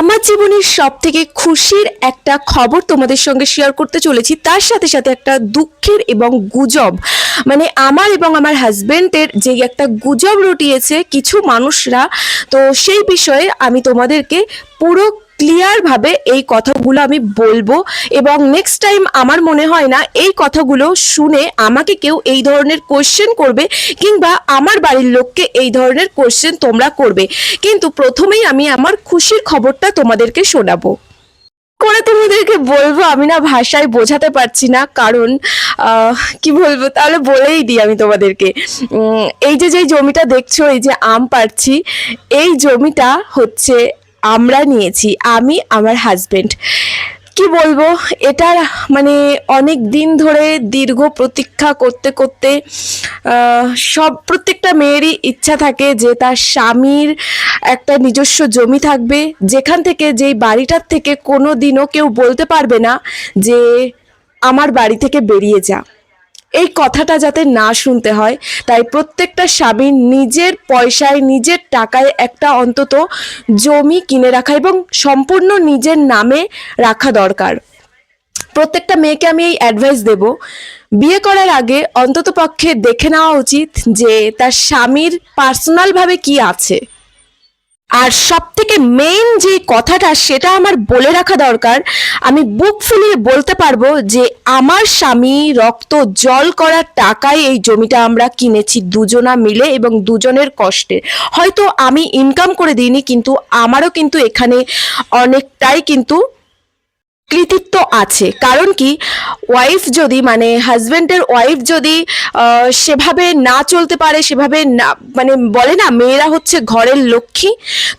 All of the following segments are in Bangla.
আমার জীবনের সব থেকে খুশির একটা খবর তোমাদের সঙ্গে শেয়ার করতে চলেছি, তার সাথে সাথে একটা দুঃখের এবং গুজব। মানে আমার এবং আমার হাজব্যান্ডের যে একটা গুজব রটিয়েছে কিছু মানুষরা, তো সেই বিষয়ে আমি তোমাদেরকে পুরো ক্লিয়ারভাবে এই কথাগুলো আমি বলব এবং নেক্সট টাইম আমার মনে হয় না এই কথাগুলো শুনে আমাকে কেউ এই ধরনের কোশ্চেন করবে কিংবা আমার বাড়ির লোককে এই ধরনের কোশ্চেন তোমরা করবে। কিন্তু প্রথমেই আমি আমার খুশির খবরটা তোমাদেরকে শোনাবো। করে তোমাদেরকে বলব, আমি না ভাষায় বোঝাতে পারছি না, কারণ কি বলব, তাহলে বলেই দিই আমি তোমাদেরকে। এই যে যে জমিটা দেখছ, এই যে আম পাড়ছি, এই জমিটা হচ্ছে আমরা নিয়েছি, আমি, আমার হাজব্যান্ড কি বলব? এটার মানে অনেক দিন ধরে দীর্ঘ প্রতীক্ষা করতে করতে সব প্রত্যেকটা মেয়েরই ইচ্ছা থাকে যে তার স্বামীর একটা নিজস্ব জমি থাকবে, যেখান থেকে, যেই বাড়িটার থেকে কোনো দিনও কেউ বলতে পারবে না যে আমার বাড়ি থেকে বেরিয়ে যা। এই কথাটা যাতে না শুনতে হয়, তাই প্রত্যেকটা স্বামীর নিজের পয়সায়, নিজের টাকায় একটা অন্তত জমি কিনে রাখা এবং সম্পূর্ণ নিজের নামে রাখা দরকার। প্রত্যেকটা মেয়েকে আমি এই অ্যাডভাইস দেব, বিয়ে করার আগে অন্তত পক্ষে দেখে নেওয়া উচিত যে তার স্বামীর পার্সোনালভাবে কি আছে। আর সব থেকে মেইন যে কথাটা সেটা আমার বলে রাখা দরকার, আমি বুক ফুলিয়ে বলতে পারব যে আমার স্বামী রক্ত জল করার টাকায় এই জমিটা আমরা কিনেছি দুজনা মিলে এবং দুজনের কষ্টে। হয়তো আমি ইনকাম করে দিইনি, কিন্তু আমারও কিন্তু এখানে অনেকটাই কিন্তু কৃতিত্ব আছে। কারণ কি ওয়াইফ যদি মানে হাজবেন্ডের ওয়াইফ যদি সেভাবে না চলতে পারে, সেভাবে না মানে বলে না, মেয়েরা হচ্ছে ঘরের লক্ষ্মী,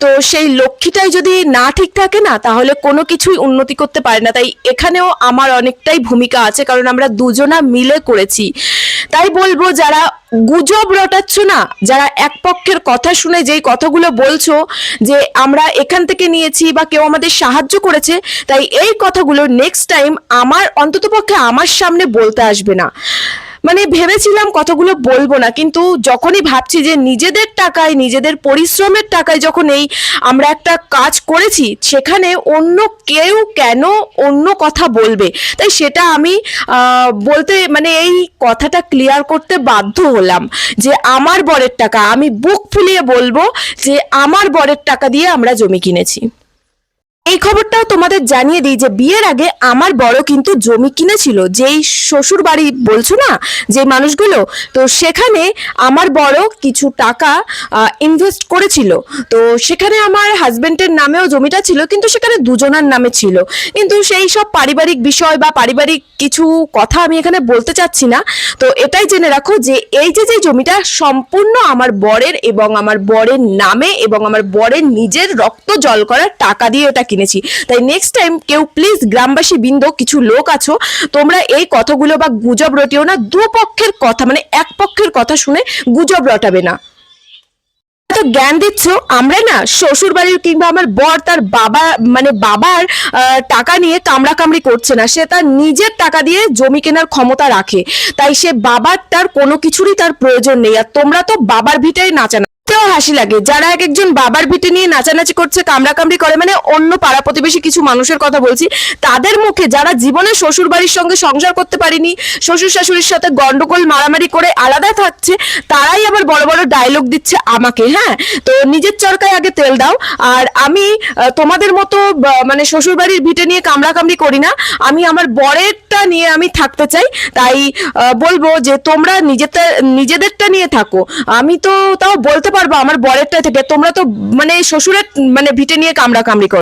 তো সেই লক্ষ্মীটাই যদি না ঠিক থাকে না, তাহলে কোনো কিছুই উন্নতি করতে পারে না। তাই এখানেও আমার অনেকটাই ভূমিকা আছে, কারণ আমরা দুজনা মিলে করেছি। তাই বলব, যারা গুজব রটাচ্ছ না, যারা এক পক্ষের কথা শুনে যেই কথাগুলো বলছো, যে আমরা এখান থেকে নিয়েছি বা কেউ আমাদের সাহায্য করেছে, তাই এই কথাগুলো নেক্সট টাইম আমার অন্ততপক্ষে আমার সামনে বলতে আসবে না। মানে ভেবেছিলাম কতগুলো বলব না, কিন্তু যখনই ভাবছি যে নিজেদের টাকায়, নিজেদের পরিশ্রমের টাকায় যখন এই আমরা একটা কাজ করেছি, সেখানে অন্য কেউ কেন অন্য কথা বলবে? তাই সেটা আমি বলতে মানে এই কথাটা ক্লিয়ার করতে বাধ্য হলাম যে আমার বরের টাকা, আমি বুক ফুলিয়ে বলব যে আমার বরের টাকা দিয়ে আমরা জমি কিনেছি। এই খবরটাও তোমাদের জানিয়ে দিই যে বিয়ের আগে আমার বড় কিন্তু জমি কিনেছিল, যেই শ্বশুর বাড়ি বলছো না, যে মানুষগুলো? তো সেখানে আমার বড় কিছু টাকা ইনভেস্ট করেছিল। তো সেখানে আমার হাজবেন্ডের নামেও জমিটা ছিল, কিন্তু সেখানে দুজনার নামে ছিল। কিন্তু সেই সব পারিবারিক বিষয় বা পারিবারিক কিছু কথা আমি এখানে বলতে চাচ্ছি না। তো এটাই জেনে রাখো যে এই যে যে জমিটা সম্পূর্ণ আমার বরের এবং আমার বরের নামে এবং আমার বরের নিজের রক্ত জল করার টাকা দিয়ে ওটা কিনেছি। তাই নেক্সট টাইম কেউ প্লিজ গ্রামবাসী বৃন্দ, কিছু লোক আছো, তোমরা এই কথাগুলো বা গুজব রটিও না, দু পক্ষের কথা মানে এক পক্ষের কথা শুনে গুজব রটাবে না। তো জ্ঞান দিচ্ছ আমরা না শ্বশুর বাড়ির কিংবা আমার বর তার বাবা মানে বাবার টাকা নিয়ে কামড়া কামড়ি করছে না, সে তার নিজের টাকা দিয়ে জমি কেনার ক্ষমতা রাখে। তাই সে বাবার তার কোনো কিছুরই তার প্রয়োজন নেই, আর তোমরা তো বাবার ভিটাই নাচানা। তেও হাসি লাগে। যারা এক একজন বাবার ভিটে নিয়ে নাচানাচি করছে কামড়া কামড়ি করে মানে অন্য পাড়া প্রতিবেশী কিছু মানুষের কথা বলছি, তাদের মুখে যারা জীবনে শ্বশুর বাড়ির সঙ্গে সংসার করতে পারেনি শ্বশুর শাশুড়ির সাথে গন্ডগোল, মারামারি করে আলাদা থাকছে, তারাই আবার বড় বড় ডায়লগ দিচ্ছে আমাকে হ্যাঁ? তো নিজের চরকায় আগে তেল দাও। আর আমি তোমাদের মতো মানে শ্বশুর বাড়ির ভিটে নিয়ে কামড়া কামড়ি করি না। আমি আমার বরেরটা নিয়ে আমি থাকতে চাই। তাই বলব যে তোমরা নিজেরটা নিজেদেরটা নিয়ে থাকো। আমি তো তাও বলতে পারব আমার বরেরটা থেকে, তোমরা তো মানে শ্বশুরের মানে ভিটে নিয়ে কামড়া কামড়ি করো